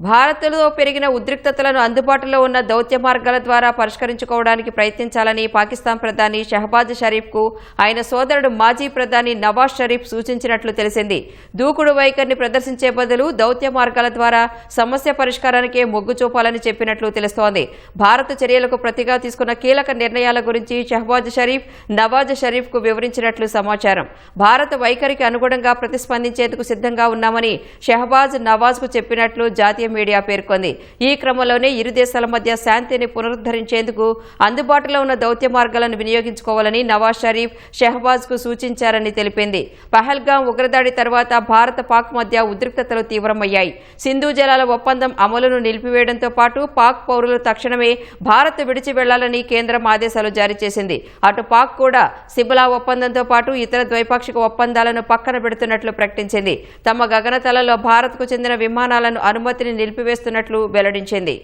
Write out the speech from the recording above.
భారత్లో పెరిగిన ఉద్రిక్తతలను అందుబాటులో ఉన్న దౌత్య మార్గాల ద్వారా పరిష్కరించుకోవడానికి ప్రయత్నించాలని పాకిస్తాన్ ప్రధాని షహబాజ్ షరీఫ్కు ఆయన సోదరుడు మాజీ ప్రధాని నవాజ్ షరీఫ్ సూచించినట్లు తెలిసింది. దూకుడు వైఖరిని ప్రదర్శించే బదులు దౌత్య మార్గాల ద్వారా సమస్య పరిష్కారానికే మొగ్గు చూపాలని చెప్పినట్లు తెలుస్తోంది. భారత చర్యలకు ప్రతిగా తీసుకున్న కీలక నిర్ణయాల గురించి షహబాజ్ షరీఫ్ నవాజ్ షరీఫ్కు వివరించినట్లు సమాచారం. భారత వైఖరికి అనుగుణంగా ప్రతిస్పందించేందుకు సిద్ధంగా ఉన్నామని షహబాజ్ నవాజ్కు చెప్పినట్లు జాతీయ మీడియా పేర్కొంది. ఈ క్రమంలోనే ఇరు దేశాల మధ్య శాంతిని పునరుద్ధరించేందుకు అందుబాటులో ఉన్న దౌత్య మార్గాలను వినియోగించుకోవాలని నవాజ్ షరీఫ్ షెహబాజ్కు సూచించారని తెలిపింది. పహల్గాం ఉగ్రదాడి తర్వాత భారత పాక్ మధ్య ఉద్రిక్తతలు తీవ్రమయ్యాయి. సింధు జలాల ఒప్పందం అమలును నిలిపివేయడంతో పాటు పాక్ పౌరులు తక్షణమే భారత్ విడిచి వెళ్ళాలని కేంద్రం ఆదేశాలు జారీ చేసింది. అటు పాక్ కూడా సిబులా ఒప్పందంతో పాటు ఇతర ద్వైపాక్షిక ఒప్పందాలను పక్కన పెడుతున్నట్లు ప్రకటించింది. తమ గగనతలలో భారత్కు చెందిన విమానాలను అనుమతిని నిలిపివేస్తున్నట్లు వెల్లడించింది.